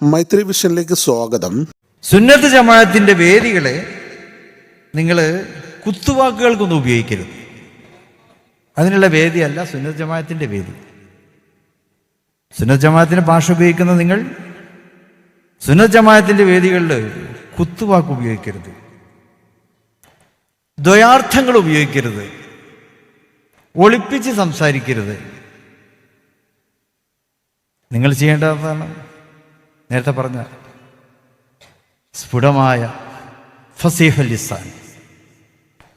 മൈത്രി വിഷനിലേക്ക് സ്വാഗതം. സുന്നത്ത് ജമാഅത്തിന്റെ വേദികളെ നിങ്ങൾ കുത്തുവാക്കുകൾക്കൊന്നും ഉപയോഗിക്കരുത്. അതിനുള്ള വേദിയല്ല സുന്നത്ത് ജമാഅത്തിന്റെ വേദി. സുന്നത്ത് ജമാഅത്തിന്റെ ഭാഷ ഉപയോഗിക്കുന്ന നിങ്ങൾ സുന്നത്ത് ജമാഅത്തിന്റെ വേദികളിൽ കുത്തുവാക്ക് ഉപയോഗിക്കരുത്. ദ്വയാർത്ഥങ്ങൾ ഉപയോഗിക്കരുത്. ഒളിപ്പിച്ച് സംസാരിക്കരുത്. നിങ്ങൾ ചെയ്യേണ്ടതാണ് നേരത്തെ പറഞ്ഞ സ്ഫുടമായ ഫസീഹൽ ലിസാൻ.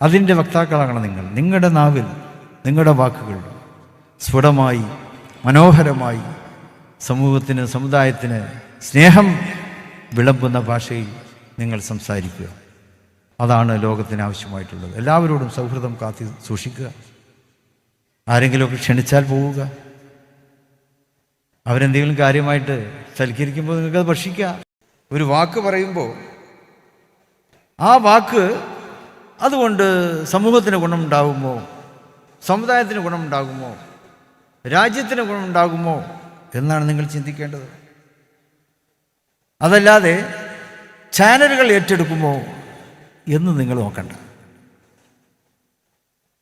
അതിന്റെ വക്താക്കളാണ് നിങ്ങൾ. നിങ്ങളുടെ നാവിൽ നിങ്ങളുടെ വാക്കുകൾ സ്ഫുടമായി മനോഹരമായി സമൂഹത്തിന് സമുദായത്തിന് സ്നേഹം വിളമ്പുന്ന ഭാഷയിൽ നിങ്ങൾ സംസാരിക്കുക. അതാണ് ലോകത്തിന് ആവശ്യമായിട്ടുള്ളത്. എല്ലാവരോടും സൗഹൃദം കാത്തി സൂക്ഷിക്കുക. ആരെങ്കിലുമൊക്കെ ക്ഷണിച്ചാൽ പോവുക. അവരെന്തെങ്കിലും കാര്യമായിട്ട് സൽക്കരിക്കുമ്പോൾ നിങ്ങൾക്കത് ഭക്ഷിക്കാം ഒരു വാക്ക് പറയുമ്പോൾ ആ വാക്ക് അതുകൊണ്ട് സമൂഹത്തിന് ഗുണമുണ്ടാകുമോ? സമുദായത്തിന് ഗുണമുണ്ടാകുമോ? രാജ്യത്തിന് ഗുണമുണ്ടാകുമോ? എന്നാണ് നിങ്ങൾ ചിന്തിക്കേണ്ടത്. അതല്ലാതെ ചാനലുകൾ ഏറ്റെടുക്കുമോ എന്ന് നിങ്ങൾ നോക്കണ്ട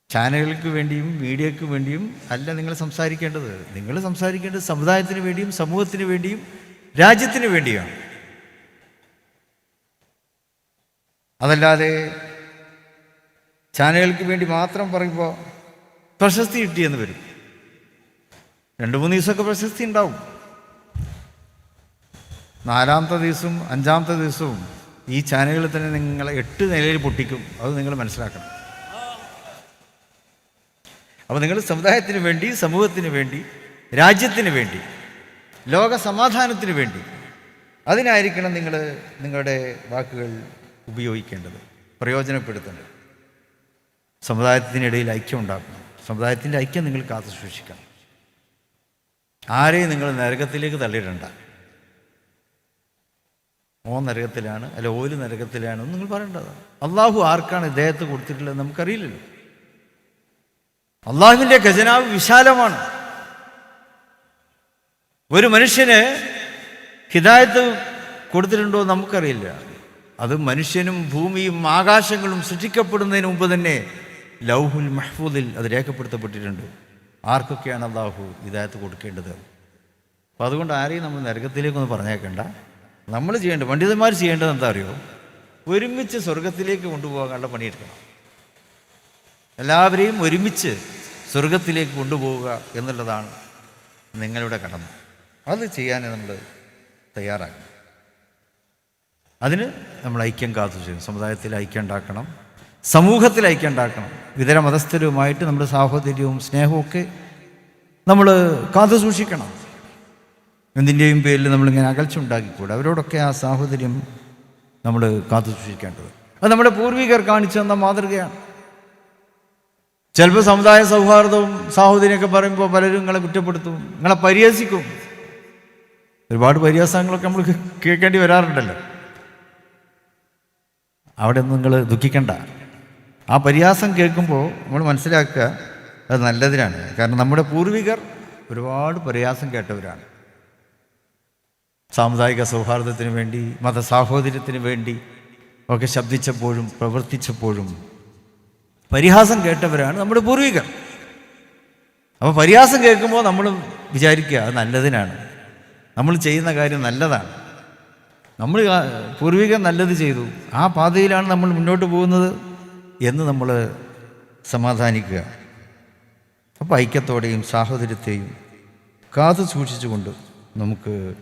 ചാനലുകൾക്ക് വേണ്ടിയും മീഡിയക്ക് വേണ്ടിയും അല്ല നിങ്ങൾ സംസാരിക്കേണ്ടത്. നിങ്ങൾ സംസാരിക്കേണ്ടത് സമുദായത്തിന് വേണ്ടിയും സമൂഹത്തിന് വേണ്ടിയും രാജ്യത്തിന് വേണ്ടിയാണ്. അതല്ലാതെ ചാനലുകൾക്ക് വേണ്ടി മാത്രം പറയുമ്പോൾ പ്രശസ്തി കിട്ടിയെന്ന് വരും. രണ്ട് മൂന്ന് ദിവസമൊക്കെ പ്രശസ്തി ഉണ്ടാവും. നാലാമത്തെ ദിവസവും അഞ്ചാമത്തെ ദിവസവും ഈ ചാനലുകളിൽ തന്നെ നിങ്ങളെ എട്ട് നിലയിൽ പൊട്ടിക്കും. അത് നിങ്ങൾ മനസ്സിലാക്കണം. അപ്പോൾ നിങ്ങൾ സമുദായത്തിന് വേണ്ടി സമൂഹത്തിന് വേണ്ടി രാജ്യത്തിന് വേണ്ടി ലോക സമാധാനത്തിന് വേണ്ടി അതിനായിരിക്കണം നിങ്ങൾ നിങ്ങളുടെ വാക്കുകൾ ഉപയോഗിക്കേണ്ടത് പ്രയോജനപ്പെടുത്തേണ്ടത്. സമുദായത്തിനിടയിൽ ഐക്യം ഉണ്ടാക്കണം. സമുദായത്തിന്റെ ഐക്യം നിങ്ങൾ കാത്തു സൂക്ഷിക്കണം. ആരെയും നിങ്ങൾ നരകത്തിലേക്ക് തള്ളിയിടണ്ട. ഓ നരകത്തിലാണ് അല്ല ഓൽ നരകത്തിലാണ് നിങ്ങൾ പറയേണ്ടത് അള്ളാഹു ആർക്കാണ് ഇദ്ദേഹത്തെ കൊടുത്തിട്ടുള്ളത് നമുക്കറിയില്ലല്ലോ. അള്ളാഹുവിന്റെ ഖജനാവ് വിശാലമാണ്. ഒരു മനുഷ്യന് ഹിദായത്ത് കൊടുത്തിട്ടുണ്ടോ നമുക്കറിയില്ല. അത് മനുഷ്യനും ഭൂമിയും ആകാശങ്ങളും സൃഷ്ടിക്കപ്പെടുന്നതിന് മുമ്പ് തന്നെ ലൗഹുൽ മഹ്ഫൂദിൽ അത് രേഖപ്പെടുത്തപ്പെട്ടിട്ടുണ്ട്. ആർക്കൊക്കെയാണ് അള്ളാഹു ഹിദായത്ത് കൊടുക്കേണ്ടത്? അപ്പോൾ അതുകൊണ്ട് ആരെയും നമ്മൾ നരകത്തിലേക്കൊന്ന് പറഞ്ഞേക്കണ്ട. നമ്മൾ ചെയ്യേണ്ടത് പണ്ഡിതന്മാർ ചെയ്യേണ്ടത് എന്താ അറിയോ? ഒരുമിച്ച് സ്വർഗത്തിലേക്ക് കൊണ്ടുപോകാനുള്ള പണിയെടുക്കണം. എല്ലാവരെയും ഒരുമിച്ച് സ്വർഗത്തിലേക്ക് കൊണ്ടുപോവുക എന്നുള്ളതാണ് നിങ്ങളുടെ കടമ. അത് ചെയ്യാൻ നമ്മൾ തയ്യാറാക്കണം അതിന് നമ്മൾ ഐക്യം കാത്തു ചെയ്യും സമുദായത്തിൽ ഐക്യം ഉണ്ടാക്കണം. സമൂഹത്തിൽ ഐക്യം ഉണ്ടാക്കണം. ഇതര മതസ്ഥരുമായിട്ട് നമ്മുടെ സാഹോദര്യവും സ്നേഹവും ഒക്കെ നമ്മൾ കാത്തു സൂക്ഷിക്കണം. എന്തിന്റെയും പേരിൽ നമ്മളിങ്ങനെ അകൽച്ച ഉണ്ടാക്കിക്കൂടെ? അവരോടൊക്കെ ആ സാഹോദര്യം നമ്മൾ കാത്തു സൂക്ഷിക്കേണ്ടത്. അത് നമ്മുടെ പൂർവികർ കാണിച്ചു തന്ന മാതൃകയാണ്. ചിലപ്പോൾ സമുദായ സൗഹാർദ്ദവും സാഹോദര്യമൊക്കെ പറയുമ്പോൾ പലരും നിങ്ങളെ കുറ്റപ്പെടുത്തും നിങ്ങളെ പരിഹസിക്കും. ഒരുപാട് പരിഹാസങ്ങളൊക്കെ നമ്മൾ കേൾക്കേണ്ടി വരാറുണ്ടല്ലോ. അവിടെ നിങ്ങൾ ദുഃഖിക്കണ്ട. ആ പരിഹാസം കേൾക്കുമ്പോൾ നമ്മൾ മനസ്സിലാക്കുക അത് നല്ലതിനാണ്. കാരണം നമ്മുടെ പൂർവികർ ഒരുപാട് പ്രയാസം കേട്ടവരാണ്. സാമുദായിക സൗഹാർദ്ദത്തിന് വേണ്ടി മതസാഹോദര്യത്തിന് വേണ്ടി ഒക്കെ ശബ്ദിച്ചപ്പോഴും പ്രവർത്തിച്ചപ്പോഴും പരിഹാസം കേട്ടവരാണ് നമ്മുടെ പൂർവികർ. അപ്പോൾ പരിഹാസം കേൾക്കുമ്പോൾ നമ്മൾ വിചാരിക്കുക അത് നല്ലതിനാണ്. നമ്മൾ ചെയ്യുന്ന കാര്യം നല്ലതാണ്. നമ്മൾ പൂർവികൻ നല്ലത് ചെയ്തു. ആ പാതയിലാണ് നമ്മൾ മുന്നോട്ട് പോകുന്നത് എന്ന് നമ്മൾ സമാധാനിക്കുക. അപ്പോൾ ഐക്യത്തോടെയും സാഹോദര്യത്തെയും കാത്തു സൂക്ഷിച്ചുകൊണ്ട് നമുക്ക്